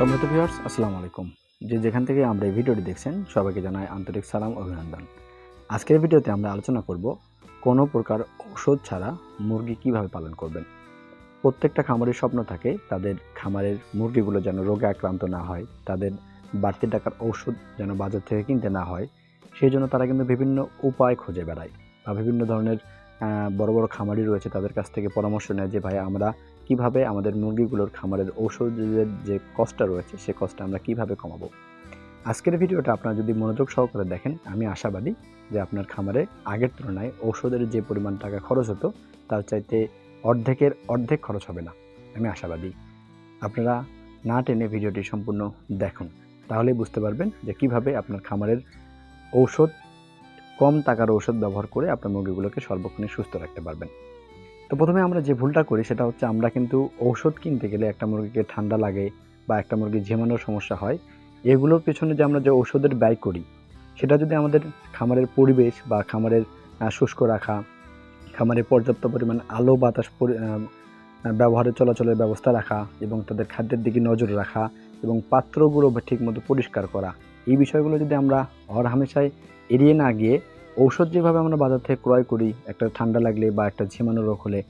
সম্মানিত ভিউয়ার্স, আসসালামু আলাইকুম। যে যেখান থেকে আমরা এই ভিডিওটি দেখছেন, সবাইকে জানাই আন্তরিক সালাম, অভিনন্দন। আজকের ভিডিওতে আমরা আলোচনা করব কোনো প্রকার ঔষধ ছাড়া মুরগি কীভাবে পালন করবেন। প্রত্যেকটা খামারের স্বপ্ন থাকে তাদের খামারের মুরগিগুলো যেন রোগে আক্রান্ত না হয়, তাদের বাড়তি টাকার ঔষধ যেন বাজার থেকে কিনতে না হয় সেই জন্য তারা কিন্তু বিভিন্ন উপায় খুঁজে বেড়ায় বা বিভিন্ন ধরনের বড় বড় খামারি রয়েছে তাদের কাছ থেকে পরামর্শ নেয় যে, ভাই, আমরা কীভাবে আমাদের মুরগিগুলোর খামারের ঔষধের যে কষ্টটা রয়েছে, সে কষ্টটা আমরা কীভাবে কমাবো? আজকের ভিডিওটা আপনারা যদি মনোযোগ সহকারে দেখেন, আমি আশাবাদী যে আপনার খামারে আগের তুলনায় ঔষধের যে পরিমাণ টাকা খরচ হতো, তার চাইতে অর্ধেকের অর্ধেক খরচ হবে না। আমি আশাবাদী। আপনারা না টেনে ভিডিওটি সম্পূর্ণ দেখুন, তাহলেই বুঝতে পারবেন যে কীভাবে আপনার খামারের ঔষধ, কম টাকার ঔষধ ব্যবহার করে আপনার মুরগিগুলোকে সর্বক্ষণে সুস্থ রাখতে পারবেন। তো প্রথমে আমরা যে ভুলটা করি সেটা হচ্ছে আমরা কিন্তু ঔষধ কিনতে গেলে একটা মুরগিকে ঠান্ডা লাগে বা একটা মুরগি ঝিমানোর সমস্যা হয়। এগুলোর পেছনে যে আমরা যে ঔষধের ব্যয় করি, সেটা যদি আমাদের খামারের পরিবেশ বা খামারের শুষ্ক রাখা, খামারে পর্যাপ্ত পরিমাণ আলো, বাতাস ব্যবহারের চলাচলের ব্যবস্থা রাখা এবং তাদের খাদ্যের দিকে নজর রাখা এবং পাত্রগুলো ঠিকমতো পরিষ্কার করা, এই বিষয়গুলো যদি আমরা হর হামেশায় এড়িয়ে না গিয়ে ঔষধ যেভাবে আমরা বাজার থেকে ক্রয় করি, একটা ঠান্ডা লাগলে বা একটা ঝিমানো রোগ হলে,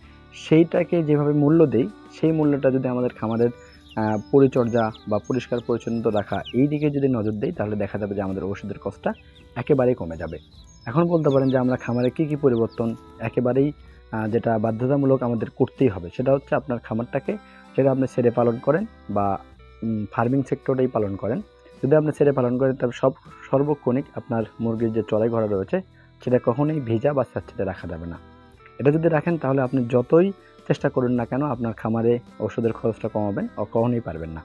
সেইটাকে যেভাবে মূল্য দেই, সেই মূল্যটা যদি আমাদের খামারের পরিচর্যা বা পরিষ্কার পরিচ্ছন্নতা রাখা এই দিকে যদি নজর দেই, তাহলে দেখা যাবে যে আমাদের ওষুধের কষ্টটা একেবারেই কমে যাবে। এখন বলতে পারেন যে আমরা খামারে কী কী পরিবর্তন একেবারেই যেটা বাধ্যতামূলক আমাদের করতেই হবে, সেটা হচ্ছে আপনার খামারটাকে, সেটা আপনি ছেড়ে পালন করেন বা ফার্মিং সেক্টরেই পালন করেন। যদি আপনি ছেড়ে পালন করেন তবে সব, সর্বক্ষণিক আপনার মুরগির যে চড়াই ঘোড়া রয়েছে সেটা কখনোই ভেজা বা স্যাঁতসেঁতে রাখা যাবে না। এটা যদি রাখেন তাহলে আপনি যতই চেষ্টা করুন না কেন আপনার খামারে ওষুধের খরচটা কমাবেন ও কখনোই পারবেন না।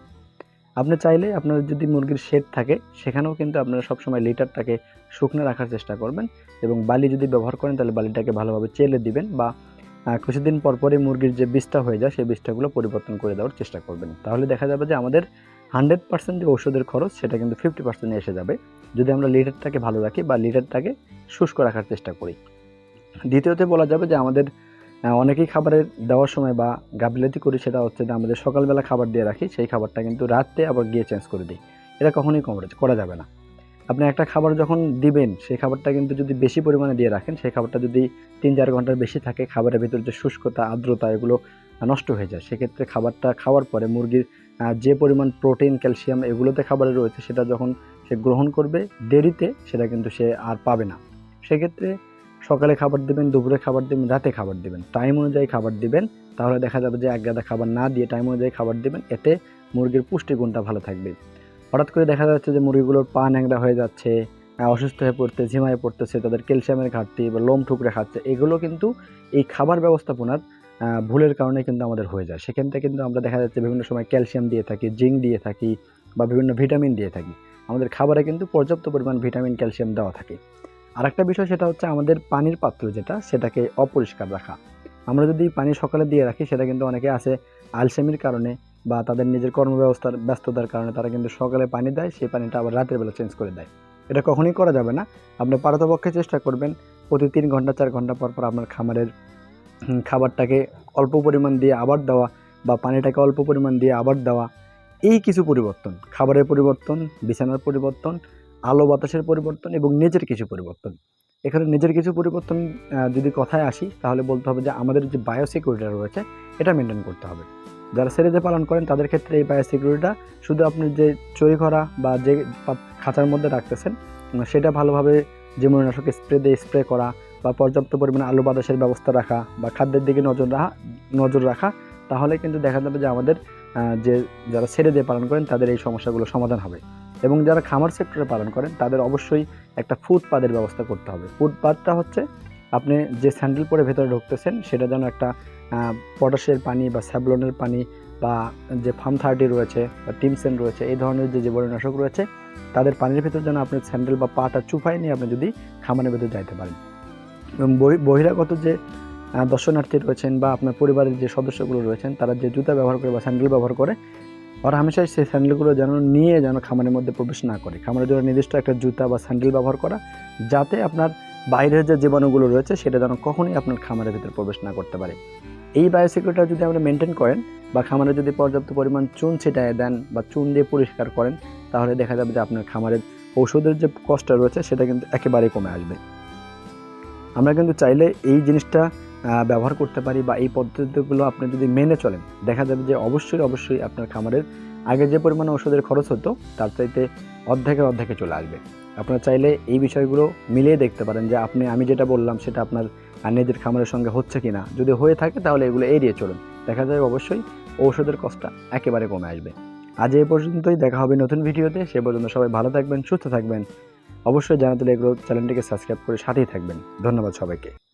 আপনি চাইলে আপনার যদি মুরগির শেড থাকে, সেখানেও কিন্তু আপনারা সবসময় লিটারটাকে শুকনো রাখার চেষ্টা করবেন এবং বালি যদি ব্যবহার করেন তাহলে বালিটাকে ভালোভাবে চেলে দিবেন বা কিছুদিন পর পরই মুরগির যে বীজটা হয়ে যায়, সেই বীজটাগুলো পরিবর্তন করে দেওয়ার চেষ্টা করবেন। তাহলে দেখা যাবে যে আমাদের হান্ড্রেড পার্সেন্ট যে ওষুধের খরচ, সেটা কিন্তু ফিফটি পার্সেন্টে এসে যাবে। যদি আমরা লিটারটাকে ভালো রাখি বা লিটারটাকে শুষ্ক রাখার চেষ্টা করি। দ্বিতীয়তে বলা যাবে যে আমাদের অনেকেই খাবারের দেওয়ার সময় বা গাফিলতি করি সেটা হচ্ছে যে আমাদের সকালবেলা খাবার দিয়ে রাখি, সেই খাবারটা কিন্তু রাত্রে আবার গিয়ে চেঞ্জ করে দিই। এটা কখনোই কমরে- করা যাবে না। আপনি একটা খাবার যখন দিবেন, সেই খাবারটা কিন্তু যদি বেশি পরিমাণে দিয়ে রাখেন, সেই খাবারটা যদি তিন চার ঘণ্টার বেশি থাকে, খাবারের ভিতর যে শুষ্কতা, আর্দ্রতা এগুলো নষ্ট হয়ে যায়। সেক্ষেত্রে খাবারটা খাওয়ার পরে মুরগির যে পরিমাণ প্রোটিন ক্যালসিয়াম এগুলোতে খাবারে রয়েছে, সেটা যখন সে গ্রহণ করবে দেরিতে, সেটা কিন্তু সে আর পাবে না। সেক্ষেত্রে সকালে খাবার দিবেন, দুপুরে খাবার দিবেন, রাতে খাবার দিবেন। টাইম অনুযায়ী খাবার দিবেন, তাহলে দেখা যাবে যে এক গাদা খাবার না দিয়ে টাইম অনুযায়ী খাবার দিবেন, এতে মুরগির পুষ্টিগুণটা ভালো থাকবে। হঠাৎ করে দেখা যাচ্ছে যে মুরগিগুলোর পা ন্যাংরা হয়ে যাচ্ছে অসুস্থ হয়ে পড়তে ঝিমায় পড়তেছে, তাদের ক্যালসিয়ামের ঘাটতি বা লোম ঠুকরে খাচ্ছে, এগুলো কিন্তু এই খাবার ব্যবস্থাপনার ভুলের কারণে কিন্তু আমাদের হয়ে যায়। সেখান থেকে কিন্তু আমরা দেখা যাচ্ছে বিভিন্ন সময় ক্যালসিয়াম দিয়ে থাকি, জিঙ্ক দিয়ে থাকি বা বিভিন্ন ভিটামিন দিয়ে থাকি। আমাদের খাবারে কিন্তু পর্যাপ্ত পরিমাণ ভিটামিন, ক্যালসিয়াম দেওয়া থাকে। আরেকটা বিষয় সেটা হচ্ছে আমাদের পানির পাত্র যেটা, সেটাকে অপরিষ্কার রাখা। আমরা যদি পানি সকালে দিয়ে রাখি, সেটা কিন্তু অনেকে আছে আলসেমির কারণে বা তাদের নিজের কর্মব্যবস্থার ব্যস্ততার কারণে তারা কিন্তু সকালে পানি দেয়, সেই পানিটা আবার রাতের বেলা চেঞ্জ করে দেয়। এটা কখনোই করা যাবে না। আপনি পারতপক্ষে চেষ্টা করবেন, প্রতি তিন ঘণ্টা, চার ঘণ্টা পর পর আপনার খামারের খাবারটাকে অল্প পরিমাণ দিয়ে আবার দেওয়া বা পানিটাকে অল্প পরিমাণ দিয়ে আবার দেওয়া। এই কিছু পরিবর্তন, খাবারের পরিবর্তন, বিছানার পরিবর্তন, আলো বাতাসের পরিবর্তন এবং নিজের কিছু পরিবর্তন। এখানে নিজের কিছু পরিবর্তন যদি কথায় আসি, তাহলে বলতে হবে যে আমাদের যে বায়োসিকিউরিটি রয়েছে, এটা মেনটেন করতে হবে। যারা ছেড়েতে পালন করেন, তাদের ক্ষেত্রে এই বায়োসিকিউরিটিটা শুধু আপনি যে চুরি করা বা যে খাঁচার মধ্যে রাখতেছেন সেটা ভালোভাবে জীবাণুনাশক স্প্রে দিয়ে স্প্রে করা বা পর্যাপ্ত পরিমাণে আলো বাতাসের ব্যবস্থা রাখা বা খাদ্যের দিকে নজর রাখা নজর রাখা, তাহলে কিন্তু দেখা যাবে যে আমাদের যে যারা ছেড়ে দিয়ে পালন করেন, তাদের এই সমস্যাগুলো সমাধান হবে। এবং যারা খামার সেক্টরে পালন করেন, তাদের অবশ্যই একটা ফুটপাতের ব্যবস্থা করতে হবে। ফুটপাতটা হচ্ছে, আপনি যে স্যান্ডেল পরে ভেতরে ঢুকতেছেন, সেটা যেন একটা পটাশের পানি বা স্যাবলনের পানি বা যে ফার্ম থার্টি রয়েছে বা টিমসেন রয়েছে, এই ধরনের যে জীবাণুনাশক রয়েছে, তাদের পানির ভেতর যেন আপনি স্যান্ডেল বা পাটা চুপাই নিয়ে আপনি যদি খামারের ভেতর যাইতে পারেন। এবং বহি- বহিরাগত যে দর্শনার্থী রয়েছেন বা আপনার পরিবারের যে সদস্যগুলো রয়েছেন, তারা যে জুতা ব্যবহার করে বা স্যান্ডেল ব্যবহার করে, ওরা হামেশাই সেই স্যান্ডেলগুলো যেন নিয়ে যেন খামারের মধ্যে প্রবেশ না করে। খামারের জন্য নির্দিষ্ট একটা জুতা বা স্যান্ডেল ব্যবহার করা, যাতে আপনার বাইরের যে জীবাণুগুলো রয়েছে, সেটা যেন কখনোই আপনার খামারের ভিতরে প্রবেশ না করতে পারে। এই বায়োসিকিউরিটি যদি আমরা মেনটেন করেন বা খামারে যদি পর্যাপ্ত পরিমাণ চুন ছিটায় দেন বা চুন দিয়ে পরিষ্কার করেন, তাহলে দেখা যাবে যে আপনার খামারের ঔষধের যে কষ্ট রয়েছে, সেটা কিন্তু একেবারেই কমে আসবে। আমরা কিন্তু চাইলে এই জিনিসটা ব্যবহার করতে পারি বা এই পদ্ধতিগুলো আপনি যদি মেনে চলেন, দেখা যাবে যে অবশ্যই অবশ্যই আপনার খামারের আগে যে পরিমাণে ওষুধের খরচ হতো, তার চাইতে অর্ধেকের অর্ধেকে চলে আসবে। আপনারা চাইলে এই বিষয়গুলো মিলিয়ে দেখতে পারেন যে আপনি, আমি যেটা বললাম, সেটা আপনার নিজের খামারের সঙ্গে হচ্ছে কি না যদি হয়ে থাকে, তাহলে এগুলো এড়িয়ে চলুন। দেখা যায় অবশ্যই ঔষধের কষ্টটা একেবারে কমে আসবে। আজ এই পর্যন্তই, দেখা হবে নতুন ভিডিওতে। সে পর্যন্ত সবাই ভালো থাকবেন, সুস্থ থাকবেন। অবশ্যই জানাতে এগুলো চ্যানেলটিকে সাবস্ক্রাইব করে সাথেই থাকবেন। ধন্যবাদ সবাইকে।